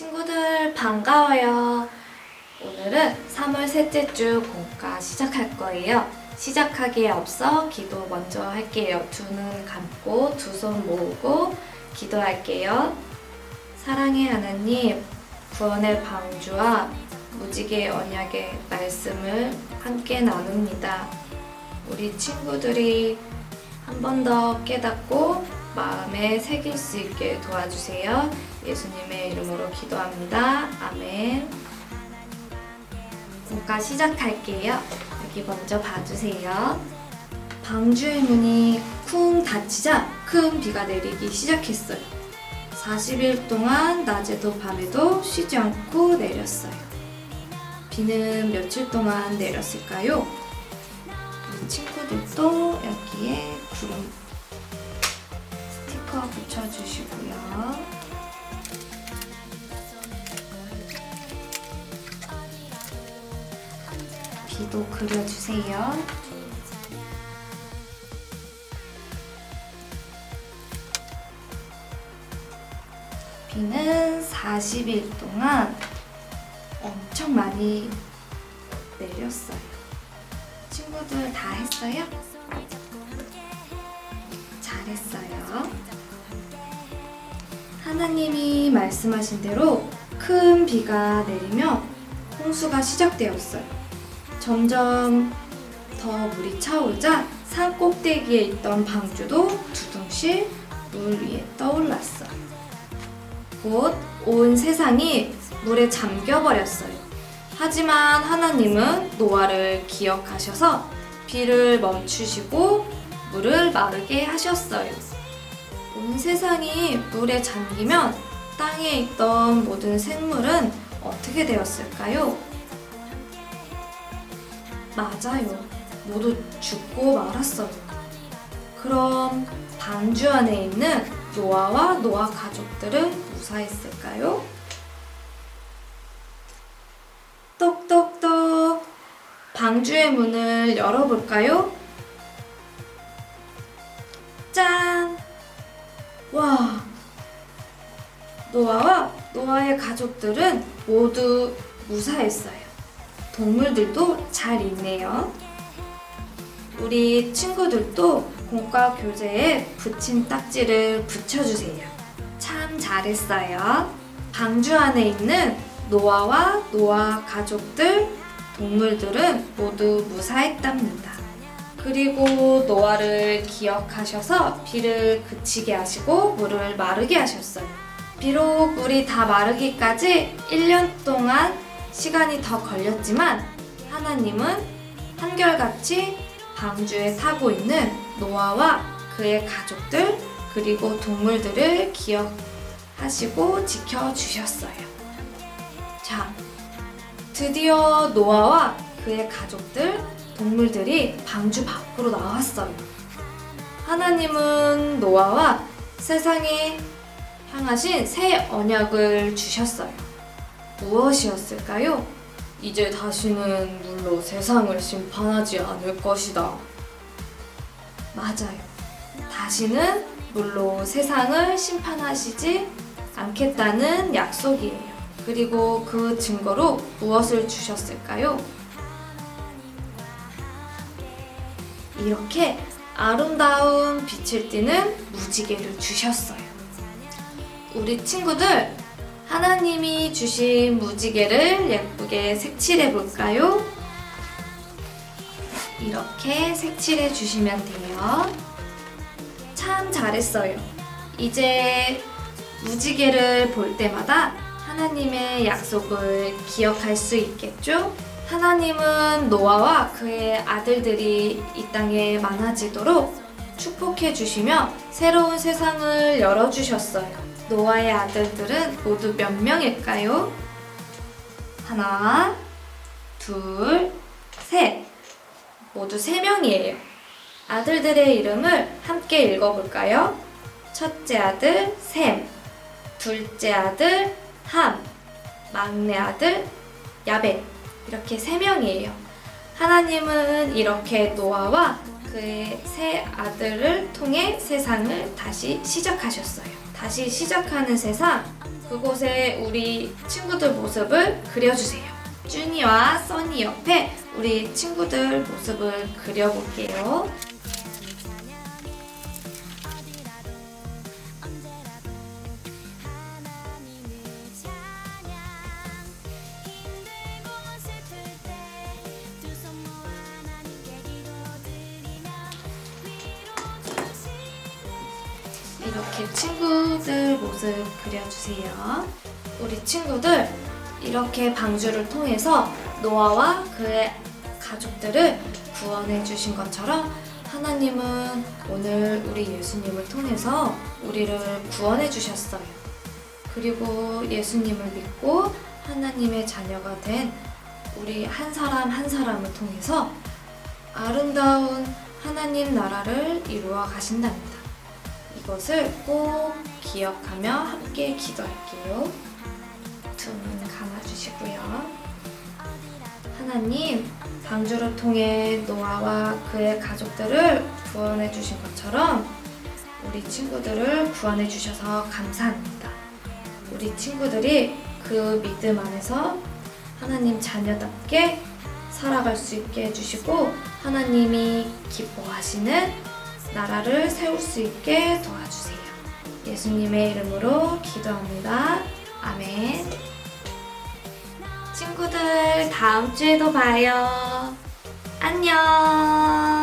친구들 반가워요. 오늘은 3월 셋째 주 공과 시작할 거예요. 시작하기에 앞서 기도 먼저 할게요. 두 눈 감고 두 손 모으고 기도할게요. 사랑의 하나님, 구원의 방주와 무지개 언약의 말씀을 함께 나눕니다. 우리 친구들이 한 번 더 깨닫고 마음에 새길 수 있게 도와주세요. 예수님의 이름으로 기도합니다. 아멘. 공과 시작할게요. 여기 먼저 봐주세요. 방주의 문이 쿵 닫히자 큰 비가 내리기 시작했어요. 40일 동안 낮에도 밤에도 쉬지 않고 내렸어요. 비는 며칠 동안 내렸을까요? 친구들도 여기에 구름 스티커 붙여주시고요. 비도 그려주세요. 비는 40일 동안 엄청 많이 내렸어요. 친구들 다 했어요? 잘했어요. 하나님이 말씀하신 대로 큰 비가 내리며 홍수가 시작되었어요. 점점 더 물이 차오르자 산 꼭대기에 있던 방주도 두둥실 물 위에 떠올랐어요. 곧 온 세상이 물에 잠겨버렸어요. 하지만 하나님은 노아를 기억하셔서 비를 멈추시고 물을 마르게 하셨어요. 온 세상이 물에 잠기면 땅에 있던 모든 생물은 어떻게 되었을까요? 맞아요. 모두 죽고 말았어요. 그럼 방주 안에 있는 노아와 노아 가족들은 무사했을까요? 똑똑똑. 방주의 문을 열어볼까요? 짠! 와! 노아와 노아의 가족들은 모두 무사했어요. 동물들도 잘 있네요. 우리 친구들도 공과 교재에 붙인 딱지를 붙여주세요. 참 잘했어요. 방주 안에 있는 노아와 노아 가족들, 동물들은 모두 무사했답니다. 그리고 노아를 기억하셔서 비를 그치게 하시고 물을 마르게 하셨어요. 비록 물이 다 마르기까지 1년 동안 시간이 더 걸렸지만 하나님은 한결같이 방주에 타고 있는 노아와 그의 가족들 그리고 동물들을 기억하시고 지켜주셨어요. 자, 드디어 노아와 그의 가족들, 동물들이 방주 밖으로 나왔어요. 하나님은 노아와 세상에 향하신 새 언약을 주셨어요. 무엇이었을까요? 이제 다시는 물로 세상을 심판하지 않을 것이다. 맞아요. 다시는 물로 세상을 심판하시지 않겠다는 약속이에요. 그리고 그 증거로 무엇을 주셨을까요? 이렇게 아름다운 빛을 띠는 무지개를 주셨어요. 우리 친구들, 하나님이 주신 무지개를 예쁘게 색칠해 볼까요? 이렇게 색칠해 주시면 돼요. 참 잘했어요. 이제 무지개를 볼 때마다 하나님의 약속을 기억할 수 있겠죠? 하나님은 노아와 그의 아들들이 이 땅에 많아지도록 축복해 주시며 새로운 세상을 열어 주셨어요. 노아의 아들들은 모두 몇 명일까요? 하나, 둘, 셋. 모두 세 명이에요. 아들들의 이름을 함께 읽어볼까요? 첫째 아들 셈, 둘째 아들 함, 막내 아들 야벳. 이렇게 세 명이에요. 하나님은 이렇게 노아와 그의 세 아들을 통해 세상을 다시 시작하셨어요. 다시 시작하는 세상 그곳에 우리 친구들 모습을 그려주세요. 준이와 써니 옆에 우리 친구들 모습을 그려볼게요. 이렇게 친구들 모습 그려주세요. 우리 친구들 이렇게 방주를 통해서 노아와 그의 가족들을 구원해 주신 것처럼 하나님은 오늘 우리 예수님을 통해서 우리를 구원해 주셨어요. 그리고 예수님을 믿고 하나님의 자녀가 된 우리 한 사람 한 사람을 통해서 아름다운 하나님 나라를 이루어 가신답니다. 이것을 꼭 기억하며 함께 기도할게요. 두 눈 감아주시고요. 하나님, 방주를 통해 노아와 그의 가족들을 구원해 주신 것처럼 우리 친구들을 구원해 주셔서 감사합니다. 우리 친구들이 그 믿음 안에서 하나님 자녀답게 살아갈 수 있게 해주시고 하나님이 기뻐하시는 나라를 세울 수 있게 도와주세요. 예수님의 이름으로 기도합니다. 아멘. 친구들, 다음 주에도 봐요. 안녕.